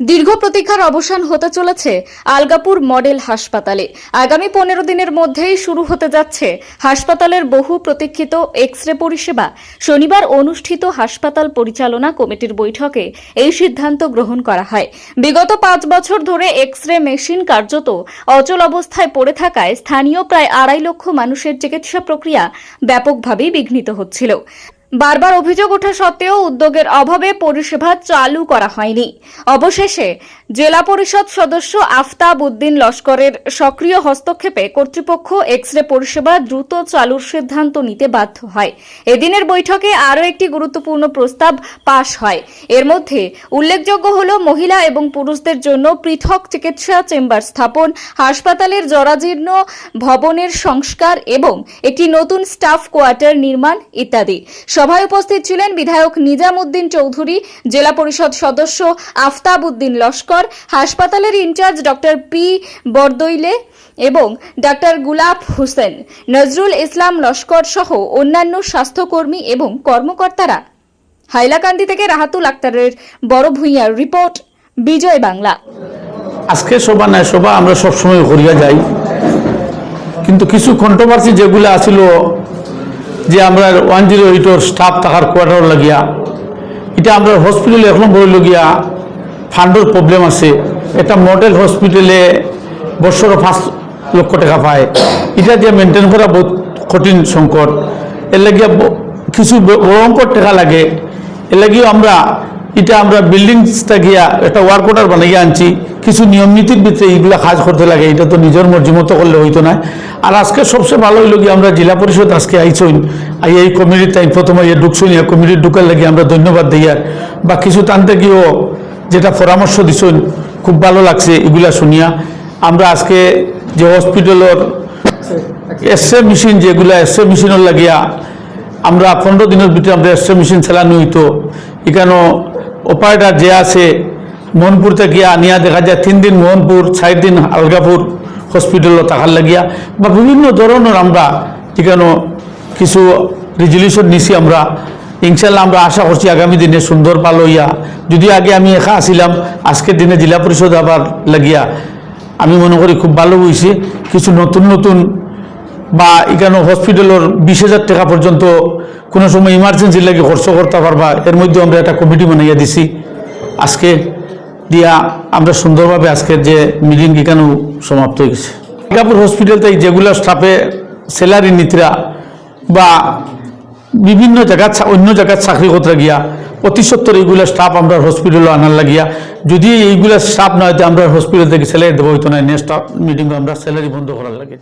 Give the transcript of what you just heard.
দীর্ঘ প্রতীক্ষার অবসান হতে চলেছে আলগাপুর মডেল হাসপাতালে। আগামী পনেরো দিনের মধ্যেই শুরু হতে যাচ্ছে হাসপাতালের বহু প্রতীক্ষিত এক্স রে পরিষেবা। শনিবার অনুষ্ঠিত হাসপাতাল পরিচালনা কমিটির বৈঠকে এই সিদ্ধান্ত গ্রহণ করা হয়। বিগত পাঁচ বছর ধরে এক্স রে মেশিন কার্যত অচল অবস্থায় পড়ে থাকায় স্থানীয় প্রায় আড়াই লক্ষ মানুষের চিকিৎসা প্রক্রিয়া ব্যাপকভাবেই বিঘ্নিত হচ্ছিল। বারবার অভিযোগ ওঠা সত্ত্বেও উদ্যোগের অভাবে পরিষেবা চালু করা হয়নি। অবশেষে জেলা পরিষদ সদস্য আফতাব উদ্দিন লস্করের সক্রিয় হস্তক্ষেপে কর্তৃপক্ষ এক্স রে পরিষেবা দ্রুত চালুর সিদ্ধান্ত নিতে বাধ্য হয়। এদিনের বৈঠকে আরও একটি গুরুত্বপূর্ণ প্রস্তাব পাশ হয়। এর মধ্যে উল্লেখযোগ্য হল মহিলা এবং পুরুষদের জন্য পৃথক চিকিৎসা চেম্বার স্থাপন, হাসপাতালের জরাজীর্ণ ভবনের সংস্কার এবং একটি নতুন স্টাফ কোয়ার্টার নির্মাণ ইত্যাদি। সভায় উপস্থিত ছিলেন বিধায়ক নিজাম উদ্দিন চৌধুরী, জেলা পরিষদ সদস্য আফতাব উদ্দিন লস্কর, হাসপাতালের ইনচার্জ ডক্টর পি বরদইলে এবং ডাক্তার গুলাব হোসেন, নজরুল ইসলাম লস্কর সহ অন্যান্য স্বাস্থ্যকর্মী এবং কর্মকর্তারা। হাইলাকান্দি থেকে রাহাতুল আক্তারের বড় ভূঁইয়ার রিপোর্ট, বিজয় বাংলা। আজকে শোভা নাই শোভা আমরা সবসময় করিয়া যাই। কিন্তু কিছু কন্ট্রোভার্সি যেগুলো আছিল যে আমরা ওয়ান জিরো এইটর স্টাফ থাকার কোয়ার্টার লাগিয়া, এটা আমরা হসপিটালে এখন বই লগিয়া ফান্ডর প্রবলেম আছে। একটা মডেল হসপিটালে বছর পাঁচ লক্ষ টাকা পায়। এটা দিয়ে মেনটেন করা বহুত কঠিন সংকট। এর লাগিয়া কিছু বড় অঙ্কর টাকা লাগে। এর লাগিয়েও আমরা এটা আমরা বিল্ডিংসটা গিয়া একটা ওয়ার্ক অর্ডার বানাইয়া আনছি। কিছু নিয়ম নীতির ভিতরে এইগুলা কাজ করতে লাগে, এটা তো নিজের মর্জি মতো করলে হইতো না। আর আজকে সবচেয়ে ভালো হইল গিয়ে আমরা জেলা পরিষদ আজকে আইসইন আই এই কমিটির তাই প্রথমে ইয়ে ঢুকছইন ইয়ে কমিটির ঢুকার লাগে আমরা ধন্যবাদ আর বা কিছু টানতে গিয়েও যেটা পরামর্শ দিছইন খুব ভালো লাগছে এগুলা শুনিয়া। আমরা আজকে যে হসপিটালের এসএ মেশিন যেগুলা এসএ মেশিনের লাগিয়া, আমরা পনেরো দিনের ভিতরে আমরা এসএ মেশিন চালানো হইতো। এখানেও অপারেটার যে আছে মোহনপুর থেকে আনিয়া দেখা যায় তিন দিন মোহনপুর, চার দিন আলগাপুর হসপিটালও থাকার লাগিয়া বা বিভিন্ন ধরনের আমরা এখানে কিছু রেজলিউশন নিছি আমরা। ইনশাল্লাহ আমরা আশা করছি আগামী দিনে সুন্দর ভালো হইয়া যদি আগে আমি একা আসিলাম, আজকের দিনে জেলা পরিষদ আবার লাগিয়া আমি মনে করি খুব ভালো হয়েছে কিছু নতুন নতুন বা এখানে হসপিটালের বিশ হাজার টাকা পর্যন্ত কোনো সময় ইমার্জেন্সি লাগে খরচ করতে পারবা। এর মধ্যে আমরা একটা কমিটি বানাইয়া দিছি। আজকে দিয়া আমরা সুন্দরভাবে আজকের যে মিটিং এখানেও সমাপ্ত হয়ে গেছে। সিঙ্গাপুর হসপিটালতে যেগুলো স্টাফে স্যালারি নিতরা বা বিভিন্ন জায়গায় অন্য জায়গায় চাকরি করতে গিয়া অতি সত্তর এইগুলা স্টাফ আমরা হসপিটালে আনার লাগিয়া, যদি এইগুলা স্টাফ না হয়তো আমরা হসপিটাল থেকে স্যালারি দেবো হইতো না। নেক্সট মিটিং আমরা স্যালারি বন্ধ করার লাগে।